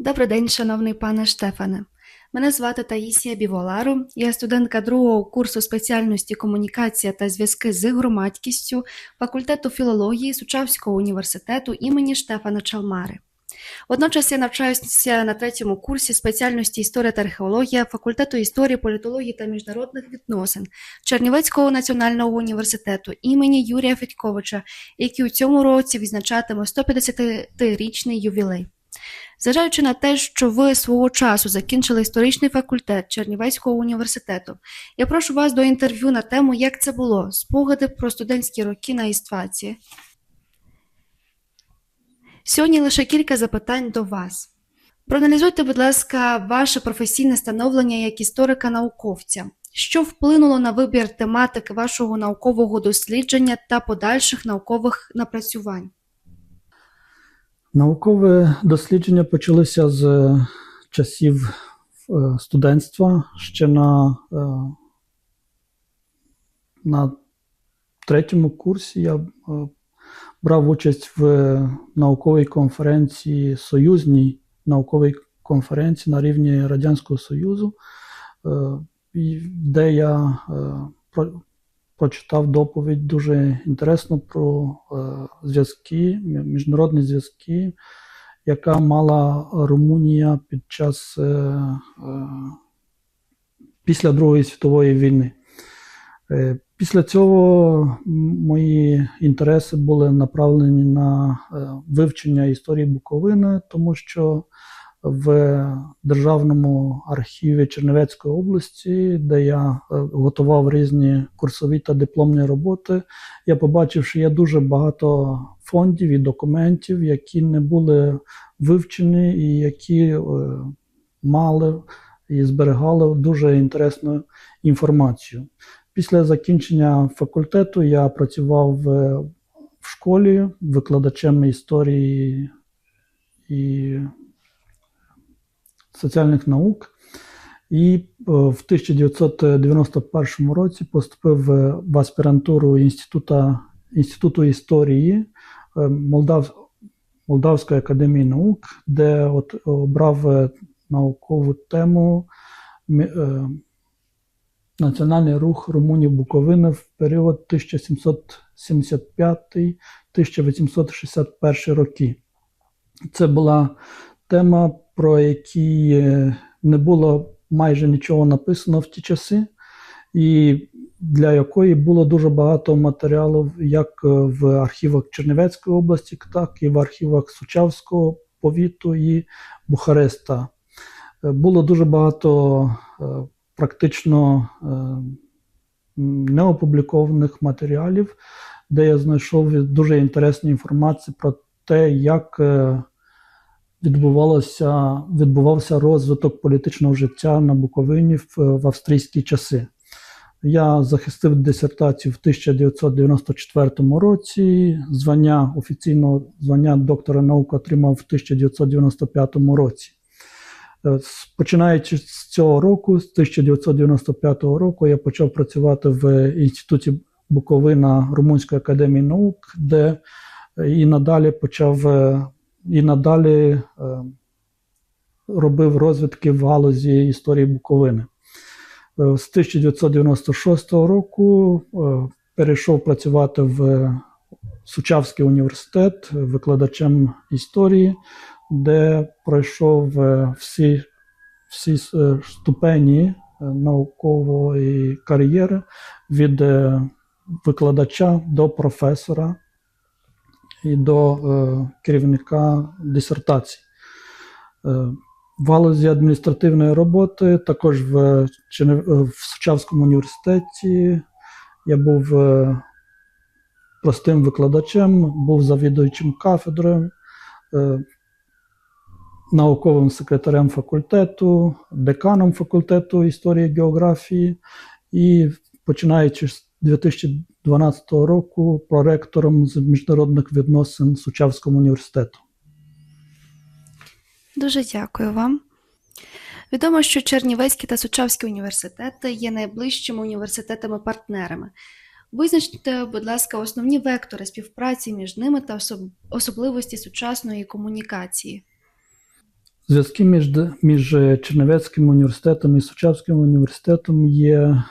Добрий день, шановний пане Штефане. Мене звати Таїсія Біволару. Я студентка другого курсу спеціальності комунікація та зв'язки з громадськістю факультету філології Сучавського університету імені Штефана Чалмари. Водночас я навчаюся на третьому курсі спеціальності історія та археологія факультету історії, політології та міжнародних відносин Чернівецького національного університету імені Юрія Федьковича, який у цьому році відзначатиме 150-річний ювілей. Зважаючи на те, що ви свого часу закінчили історичний факультет Чернівецького університету, я прошу вас до інтерв'ю на тему, як це було, спогади про студентські роки на Істваці. Сьогодні лише кілька запитань до вас. Проаналізуйте, будь ласка, ваше професійне становлення як історика-науковця. Що вплинуло на вибір тематики вашого наукового дослідження та подальших наукових напрацювань? Наукове дослідження почалося з е, часів е, студентства. Ще на, е, на третьому курсі я брав участь в науковій конференції, союзній науковій конференції на рівні Радянського Союзу, де я прочитав доповідь дуже інтересно про е, зв'язки, міжнародні зв'язки, яка мала Румунія під час е, е, після Другої світової війни. Після цього мої інтереси були направлені на вивчення історії Буковини, тому що в Державному архіві Чернівецької області, де я е, готував різні курсові та дипломні роботи, я побачив, що є дуже багато фондів і документів, які не були вивчені і які е, мали і зберігали дуже інтересну інформацію. Після закінчення факультету я працював в, в школі викладачем історії і соціальних наук. І е, в 1991 році поступив в- в аспірантуру Інституту, Інституту історії е, Молдав, Молдавської академії наук, де от обрав е, наукову тему е, Національний рух Румунів Буковини в період 1775-1861 роки. Це була тема, про які е, не було майже нічого написано в ті часи, і для якої було дуже багато матеріалів як е, в архівах Чернівецької області, так і в архівах Сучавського повіту і Бухареста. Е, Було дуже багато практично неопублікованих матеріалів, де я знайшов дуже інтересну інформацію про те, як відбувалося, відбувався розвиток політичного життя на Буковині в, в австрійські часи. Я захистив дисертацію в 1994 році. Звання офіційного звання доктора наук отримав в 1995 році. Е, Починаючи з цього року, з 1995 року, я почав працювати в інституті Буковина Румунської академії наук, де е, і надалі почав е, і надалі е, робив розвідки в галузі історії Буковини. Е, З 1996 року е, перейшов працювати в Сучавський університет викладачем історії, де пройшов всі, всі ступені наукової кар'єри від викладача до професора і до е, керівника дисертації. Е, в галузі адміністративної роботи, також в, е, в Сучавському університеті я був е, простим викладачем, був завідуючим кафедрою, е, науковим секретарем факультету, деканом факультету історії і географії і починаючи з 2012 року проректором з міжнародних відносин Сучавського університету. Дуже дякую вам. Відомо, що Чернівецький та Сучавський університети є найближчими університетами-партнерами. Визначте, будь ласка, основні вектори співпраці між ними та особ- особливості сучасної комунікації. Зв'язки між, між е, Чернівецьким університетом і Сучавським університетом є е,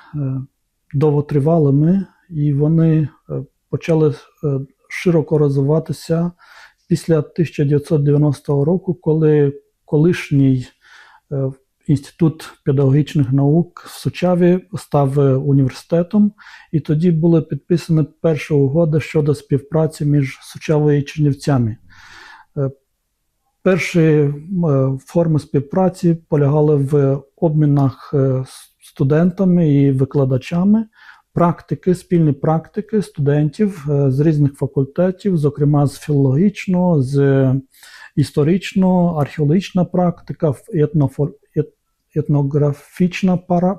довготривалими, і вони е, почали е, широко розвиватися після 1990 року, коли колишній е, інститут педагогічних наук в Сучаві став університетом, і тоді була підписана перша угода щодо співпраці між Сучавою і Чернівцями. Перші форми співпраці полягали в обмінах студентами і викладачами, практики, спільні практики студентів е, з різних факультетів, зокрема з філологічного, з історичного, археологічна практика, етнофо- етнографічна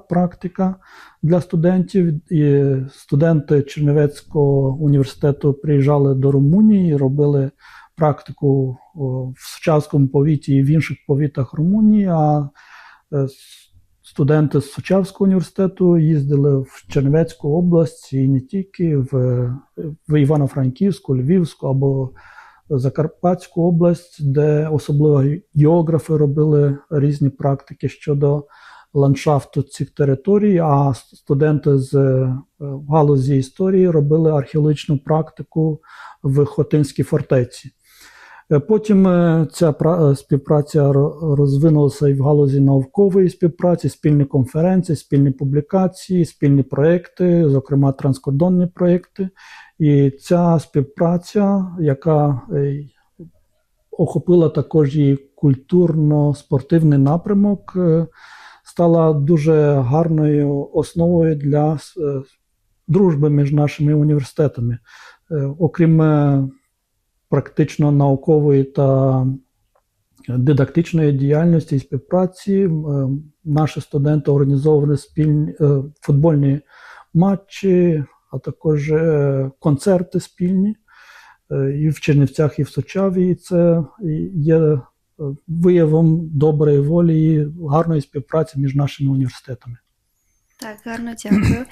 практика для студентів. І студенти Чернівецького університету приїжджали до Румунії, робили практику в Сучавському повіті і в інших повітах Румунії. А е, студенти з Сучавського університету їздили в Чернівецьку область і не тільки в, в Івано-Франківську, Львівську або Закарпатську область, де особливо географи робили різні практики щодо ландшафту цих територій, а студенти з е, галузі історії робили археологічну практику в Хотинській фортеці. Е, Потім е, ця е, співпраця розвинулася і в галузі наукової співпраці, спільні конференції, спільні публікації, спільні проекти, зокрема транскордонні проекти. І ця співпраця, яка охопила також і культурно-спортивний напрямок, стала дуже гарною основою для дружби між нашими університетами. Окрім практично наукової та дидактичної діяльності і співпраці, е, наші студенти організовували спільні е, футбольні матчі, а також е, концерти спільні і в Чернівцях, і в Сочаві. І це є виявом доброї волі і гарної співпраці між нашими університетами. Так, гарно дякую.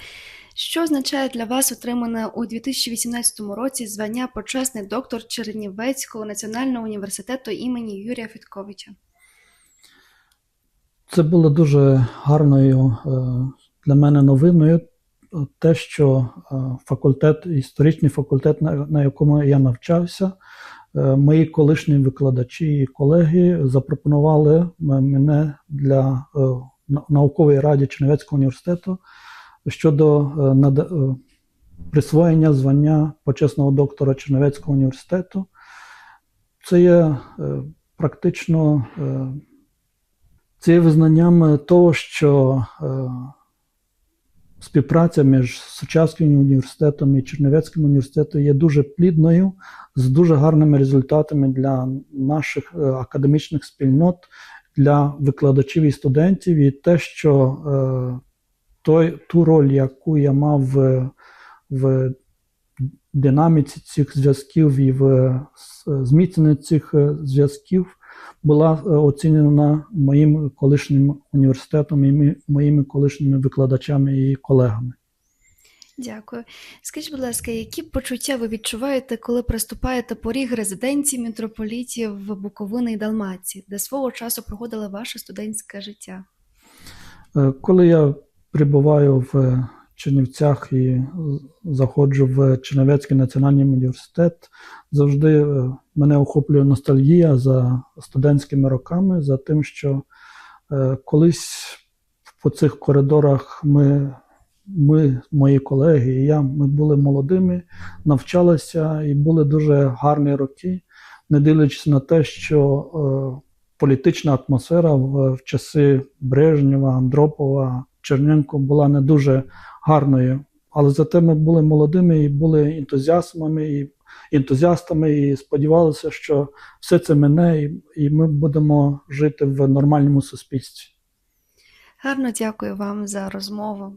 Що означає для вас отримане у 2018 році звання почесний доктор Чернівецького національного університету імені Юрія Федьковича? Це було дуже гарною е, для мене новиною. Те, що е, факультет, історичний факультет, на, якому я навчався, е, мої колишні викладачі і колеги запропонували мене для наукової раді Чернівецького університету щодо е, нада- е, присвоєння звання почесного доктора Чернівецького університету. Це є е, практично. це є визнанням того, що співпраця між Сучавським університетом і Чернівецьким університетом є дуже плідною, з дуже гарними результатами для наших академічних спільнот, для викладачів і студентів, і те, що той, ту роль, яку я мав в, в динаміці цих зв'язків і в зміцненні цих е, зв'язків, була е, оцінена моїм колишнім університетом і моїми колишніми викладачами і колегами. Дякую. Скажіть, будь ласка, які почуття ви відчуваєте, коли приступаєте поріг резиденції митрополітів в Буковини і Далмації, де свого часу проходило ваше студентське життя? Е, Коли я прибуваю в Чернівцях і заходжу в Чернівецький національний університет, завжди е, мене охоплює ностальгія за студентськими роками, за тим, що е, колись по цих коридорах ми, ми, мої колеги і я, ми були молодими, навчалися і були дуже гарні роки, не дивлячись на те, що е, політична атмосфера в, в часи Брежнєва, Андропова, Черненко була не дуже гарною. Але зате ми були молодими і були ентузіастами, і ентузіастами, і сподівалися, що все це мине, і, і ми будемо жити в нормальному суспільстві. Гарно дякую вам за розмову.